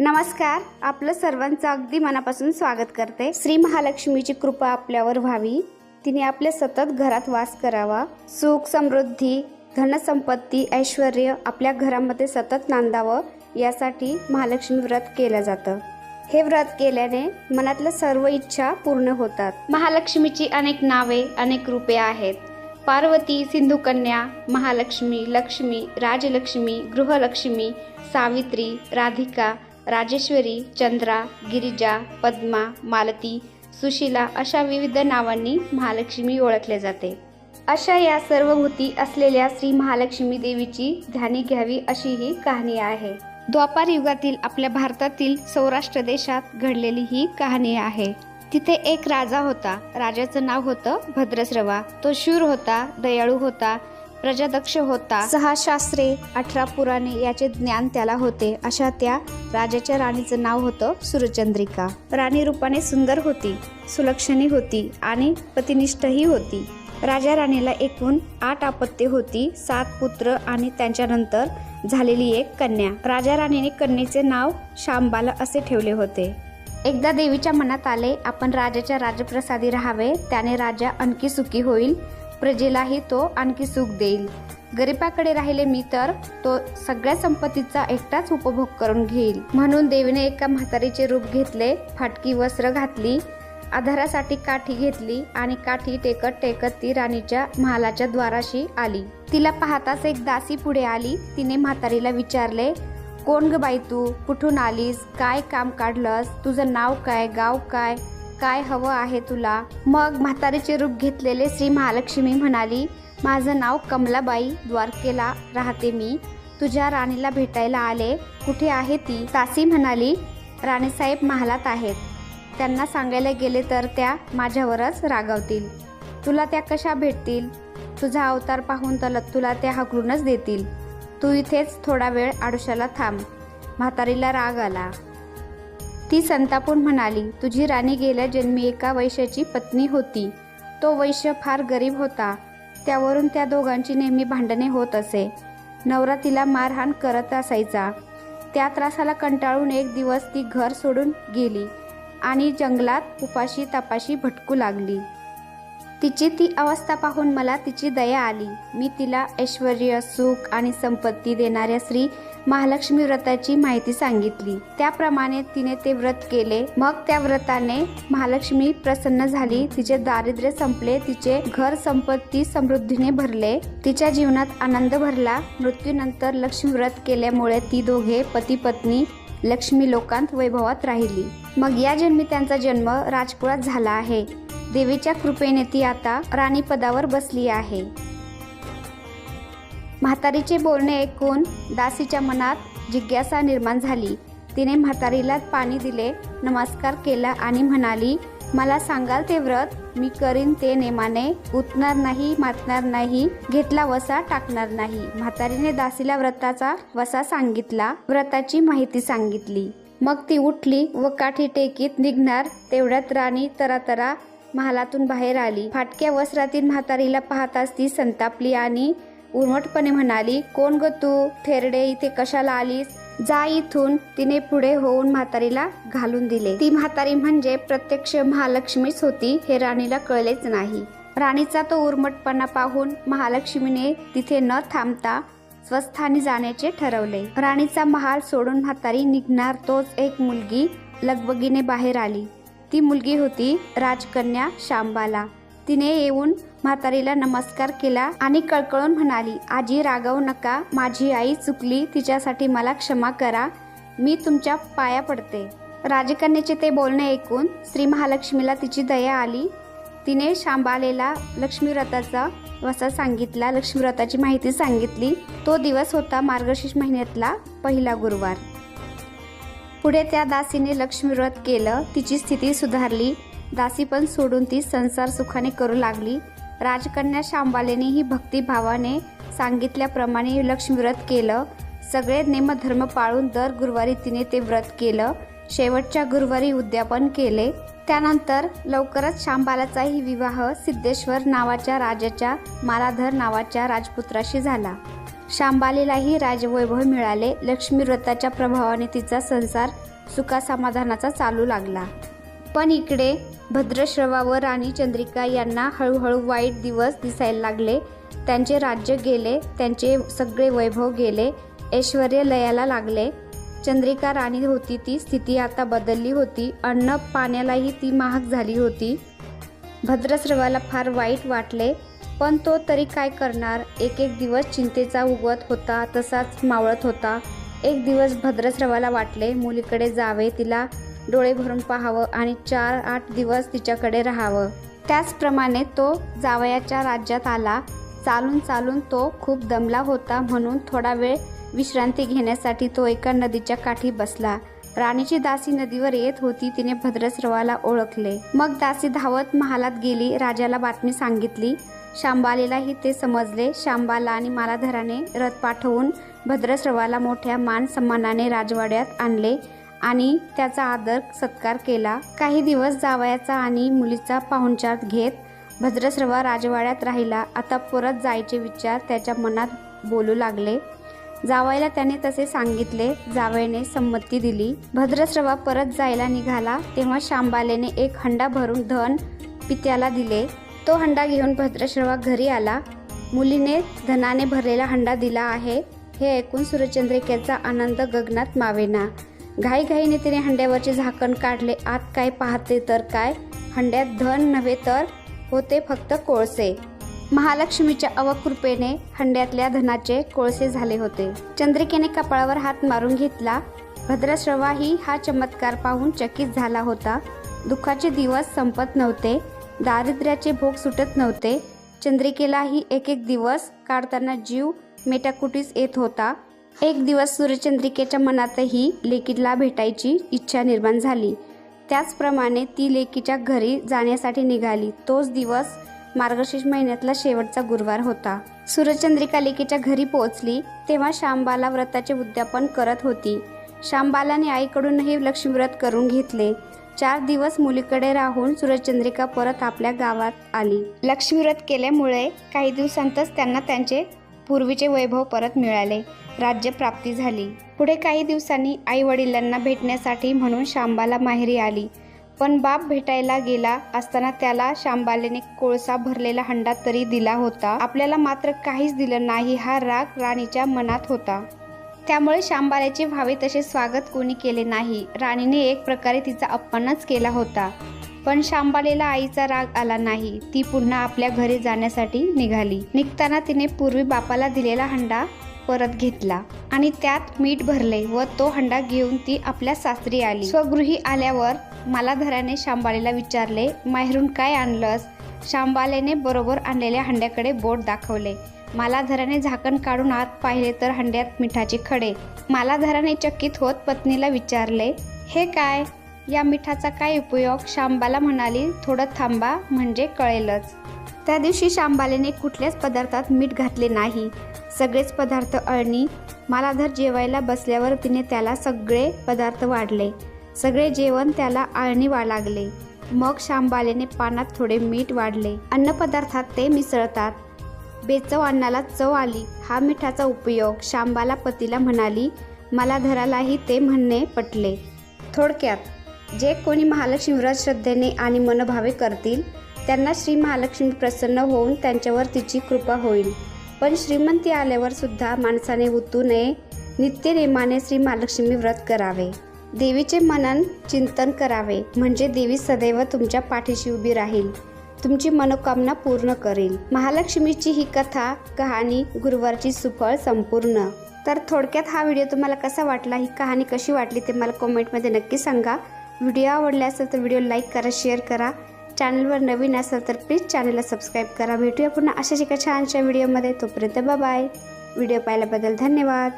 नमस्कार आपलं सर्वांचं अगदी मनापासून स्वागत करते. श्री महालक्ष्मीची कृपा आपल्यावर व्हावी. तिने आपल्या सतत घरात वास करावा. सुख समृद्धी धनसंपत्ती ऐश्वर आपल्या घरामध्ये सतत नांदावं यासाठी महालक्ष्मी व्रत केलं जातं. हे व्रत केल्याने मनातल्या सर्व इच्छा पूर्ण होतात. महालक्ष्मीची अनेक नावे अनेक रूपे आहेत. पार्वती सिंधुकन्या महालक्ष्मी लक्ष्मी राजलक्ष्मी गृहलक्ष्मी सावित्री राधिका राजेश्वरी चंद्रा गिरिजा पद्मा मालती सुशीला अशा विविध नावांनी महालक्ष्मी ओळखले जाते. अशा या सर्व भूती असलेल्या श्री महालक्ष्मी देवीची ध्यानी घ्यावी अशी ही कहाणी आहे. द्वापार युगातील आपल्या भारतातील सौराष्ट्र देशात घडलेली ही कहाणी आहे. तिथे एक राजा होता. राजाचं नाव होतं भद्रश्रवा तो शूर होता दयाळू होता प्रजादक्ष होता. सहा शास्त्रे अठरा पुराणे याचे ज्ञान त्याला होते. अशा त्या राजाच्या राणीचं नाव होतं सुरचंद्रिका. राणी रूपाने सुंदर होती सुलक्षणी होती आणि पतिनिष्ठही होती. राजा राणीला एकूण आठ अपत्ये होती सात पुत्र आणि त्यांच्यानंतर झालेली एक कन्या. राजा राणीने कन्येचे नाव शांबाला असे ठेवले होते. एकदा देवीच्या मनात आले आपण राजाच्या राजप्रसादी राहावे त्याने राजा आणखी सुखी होईल. प्रजेलाही तो आणखी सुख देईल. गरिबाकडे राहिले मी तर तो सगळ्या संपत्तीचा एकटाच उपभोग करून घेईल. म्हणून देवीने एका म्हातारीचे रूप घेतले फाटकी वस्त्र घातली आधारासाठी काठी घेतली आणि काठी टेकत टेकत ती राणीच्या महालाच्या द्वाराशी आली. तिला पाहताच एक दासी पुढे आली. तिने म्हातारीला विचारले कोण ग बाई तू? कुठून आलीस? काय काम काढलंस? तुझं नाव काय? गाव काय? काय हवं आहे तुला? मग म्हातारीचे रूप घेतलेले श्री महालक्ष्मी म्हणाली माझं नाव कमलाबाई द्वारकेला राहते मी. तुझ्या राणीला भेटायला आले. कुठे आहे ती? तासी म्हणाली राणीसाहेब महालात आहेत. त्यांना सांगायला गेले तर त्या माझ्यावरच रागावतील. तुला त्या कशा भेटतील? तुझा अवतार पाहून तर तुला त्या हकलूनच देतील. तू इथेच थोडा वेळ आडुशाला थांब. म्हातारीला राग आला. ती संतापून म्हणाली तुझी राणी गेल्या जन्मी एका वैश्याची पत्नी होती. तो वैश्य फार गरीब होता. त्यावरून त्या दोघांची नेहमी भांडणे होत असे. नवरा तिला मारहाण करत असायचा. त्या त्रासाला कंटाळून एक दिवस ती घर सोडून गेली आणि जंगलात उपाशी तपाशी भटकू लागली. तिची ती अवस्था पाहून मला तिची दया आली. मी तिला ऐश्वर सुख आणि संपत्ती देणाऱ्या श्री महालक्ष्मी व्रताची माहिती सांगितली. त्याप्रमाणे तिने ते व्रत केले. मग त्या व्रताने महालक्ष्मी प्रसन्न झाली. तिचे दारिद्र्य संपले. तिचे घर संपत्ती समृद्धीने भरले. तिच्या जीवनात आनंद भरला. मृत्यूनंतर लक्ष्मी व्रत केल्यामुळे ती दोघे पती पत्नी लक्ष्मी लोकांत वैभवात राहिली. मग या जन्मी त्यांचा जन्म राजकुळात झाला आहे. देवीच्या कृपेने ती आता राणीपदावर बसली आहे. म्हातारीचे बोलणे ऐकून दासीच्या मनात जिज्ञासा निर्माण झाली. तिने म्हातारीला पाणी दिले नमस्कार केला आणि म्हणाली मला सांगाल ते व्रत? मी करीन ते नेमाने. उतणार नाही मातणार नाही. घेतला वसा टाकणार नाही. म्हातारीने दासीला व्रताचा वसा सांगितला. व्रताची माहिती सांगितली. मग ती उठली व काठी टेकीत निघणार. तेवढ्यात राणी तरातरा महालातून बाहेर आली. फाटक्या वस्त्रातील म्हातारीला पाहताच ती संतापली आणि उर्मटपणे म्हणाली कोण ग तू? थेरडे इथे कशाला आलीस? जा इथून. तिने पुढे होऊन म्हातारीला घालून दिले. ती म्हातारी म्हणजे प्रत्यक्ष महालक्ष्मीच होती हे राणीला कळलेच नाही. राणीचा तो उर्मटपणा पाहून महालक्ष्मीने तिथे न थांबता स्वस्थानी जाण्याचे ठरवले. राणीचा महाल सोडून म्हातारी निघणार तोच एक मुलगी लगबगीने बाहेर आली. ती मुलगी होती राजकन्या शांबाला. तिने येऊन म्हातारीला नमस्कार केला आणि कळकळून म्हणाली आजी रागवू नका. माझी आई चुकली. तिच्यासाठी मला क्षमा करा. मी तुमच्या पाया पडते. राजकन्याचे ते बोलणे ऐकून श्री महालक्ष्मीला तिची दया आली. तिने शांबालेला लक्ष्मीव्रताचा वसा सांगितला. लक्ष्मीव्रताची माहिती सांगितली. तो दिवस होता मार्गशीर्ष महिन्यातला पहिला गुरुवार. पुढे त्या दासीने लक्ष्मीव्रत केलं तिची स्थिती सुधारली. दासी पण सोडून ती संसार सुखाने करू लागली. राजकन्या शांबालेनेही भक्तिभावाने सांगितल्याप्रमाणे लक्ष्मीव्रत केलं. सगळे नेमधर्म पाळून दर गुरुवारी तिने ते व्रत केलं. शेवटच्या गुरुवारी उद्यापन केले. त्यानंतर लवकरच शांबालाचाही विवाह सिद्धेश्वर नावाच्या राजाच्या मालाधर नावाच्या राजपुत्राशी झाला. शांबालीलाही राजवैभव मिळाले. लक्ष्मीव्रताच्या प्रभावाने तिचा संसार सुखासमाधानाचा चालू लागला. पण इकडे भद्रश्रवा व राणी चंद्रिका यांना हळूहळू वाईट दिवस दिसायला लागले. त्यांचे राज्य गेले. त्यांचे सगळे वैभव गेले. ऐश्वर लयाला लागले. चंद्रिका राणी होती ती स्थिती आता बदलली होती. अन्न पाण्यालाही ती महाग झाली होती. भद्रश्रवाला फार वाईट वाटले पण तो तरी काय करणार? एक एक दिवस चिंतेचा उगवत होता तसाच मावळत होता. एक दिवस भद्रश्रवाला वाटले मुलीकडे जावे तिला डोळे भरून पाहावं आणि चार आठ दिवस तिच्याकडे राहावं. त्याचप्रमाणे तो जावयाच्या राज्यात आला. चालून चालून तो खूप दमला होता म्हणून थोडा वेळ विश्रांती घेण्यासाठी तो एका नदीच्या काठी बसला. राणीची दासी नदीवर येत होती तिने भद्रस्रवाला ओळखले. मग दासी धावत महालात गेली राजाला बातमी सांगितली. शांबालीलाही ते समजले. शांबाला आणि मालाधराने रथ पाठवून भद्रस्रवाला मोठ्या मान सन्मानाने राजवाड्यात आणले आणि त्याचा आदर सत्कार केला. काही दिवस जावयाचा आणि मुलीचा पाहुणचार घेत भद्रस्रवा राजवाड्यात राहिला. आता परत जायचे विचार त्याच्या मनात बोलू लागले. जावयाला त्याने तसे सांगितले जावयाने संमती दिली. भद्रश्रवा परत जायला निघाला तेव्हा शांबालेने एक हंडा भरून धन पित्याला दिले. तो हंडा घेऊन भद्रश्रवा घरी आला. मुलीने धनाने भरलेला हंडा दिला आहे. हे ऐकून सूर्यचंद्रिकेचा आनंद गगनात मावेना. घाईघाईने तिने हंड्यावरचे झाकण काढले. आत काय पाहते तर काय? हंड्यात धन नव्हे तर होते फक्त कोळसे. महालक्ष्मीच्या अवकृपेने हंड्यातल्या धनाचे कोळसे झाले होते. चंद्रिकेने कपाळावर हात मारून घेतला. भद्रश्रवाही हा चमत्कार पाहून चकित झाला होता. दुःखाचे दिवस संपत नव्हते. दारिद्र्याचे भोग सुटत नव्हते. चंद्रिकेलाही एक एक दिवस काढताना जीव मेटाकुटीस येत होता. एक दिवस सूर्यचंद्रिकेच्या मनातही लेकीला भेटायची इच्छा निर्माण झाली. त्याचप्रमाणे ती लेकीच्या घरी जाण्यासाठी निघाली. तोच दिवस मार्गशीर्ष महिन्यातला शेवटचा गुरुवार होता. सूर्यचंद्रिका लेकीच्या घरी पोहोचली तेव्हा श्यामबाला व्रताचे उद्यापन करत होती. श्यामबालाने आईकडूनही लक्ष्मीव्रत करून घेतले. चार दिवस मुलीकडे राहून सूर्यचंद्रिका परत आपल्या गावात आली. लक्ष्मीव्रत केल्यामुळे काही दिवसांतच त्यांना त्यांचे पूर्वीचे वैभव परत मिळाले. राज्य प्राप्ती झाली. पुढे काही दिवसांनी आई वडिलांना भेटण्यासाठी म्हणून शांबाला माहेरी आली. पण बाप भेटायला गेला असताना त्याला शांबालेने कोळसा भरलेला हंडा तरी दिला होता. आपल्याला मात्र काहीच दिलं नाही हा राग राणीच्या मनात होता. त्यामुळे शांबाल्याचे व्हावे तसे स्वागत कोणी केले नाही. राणीने एक प्रकारे तिचा अपमानच केला होता. पण शांबालेला आईचा राग आला नाही. ती पुन्हा आपल्या घरी जाण्यासाठी निघाली. निघताना तिने पूर्वी बापाला दिलेला हंडा परत घेतला आणि त्यात मीठ भरले व तो हंडा घेऊन ती आपल्या सासरी आली. स्वगृही आल्यावर मालाधराने शांबालेला विचारले माहेरून काय आणलंस? शांबालेने बरोबर आणलेल्या हंड्याकडे बोट दाखवले. मालाधराने झाकण काढून आत पाहिले तर हंड्यात मिठाचे खडे. मालाधराने चकित होत पत्नीला विचारले हे काय? या मिठाचा काय उपयोग? शांबाला म्हणाली थोडं थांबा म्हणजे कळेलच. त्या दिवशी शांबालेने कुठल्याच पदार्थात मीठ घातले नाही. सगळेच पदार्थ अळणी मालाधर जेवायला बसल्यावर तिने त्याला सगळे पदार्थ वाढले. सगळे जेवण त्याला आळणी वा लागले. मग शांबालेने पानात थोडे मीठ वाढले. अन्नपदार्थात ते मिसळतात. बेचव अन्नाला चव आली. हा मिठाचा उपयोग शांबाला पतीला म्हणाली मला धरालाही ते म्हणणे पटले. थोडक्यात जे कोणी महालक्ष्मी व्रत श्रद्धेने आणि मनभावे करतील त्यांना श्री महालक्ष्मी प्रसन्न होऊन त्यांच्यावर तिची कृपा होईल. पण श्रीमंती आल्यावर सुद्धा माणसाने उतू नये नित्यनेमाने श्री महालक्ष्मी व्रत करावे. देवीचे मनन चिंतन करावे. म्हणजे देवी सदैव तुमच्या पाठीशी उभी राहील. तुमची मनोकामना पूर्ण करेल. महालक्ष्मीची ही कथा कहाणी गुरुवारची सुफळ संपूर्ण. तर थोडक्यात हा व्हिडिओ तुम्हाला कसा वाटला ही कहाणी कशी वाटली ते मला कॉमेंटमध्ये नक्की सांगा. व्हिडिओ आवडला असेल तर व्हिडिओ लाईक करा शेअर करा. चॅनलवर नवीन असेल तर प्लीज चॅनलला सबस्क्राईब करा. भेटूया पुन्हा अशाच एका छानशा व्हिडिओमध्ये. तोपर्यंत बाय व्हिडिओ पाहिल्याबद्दल धन्यवाद.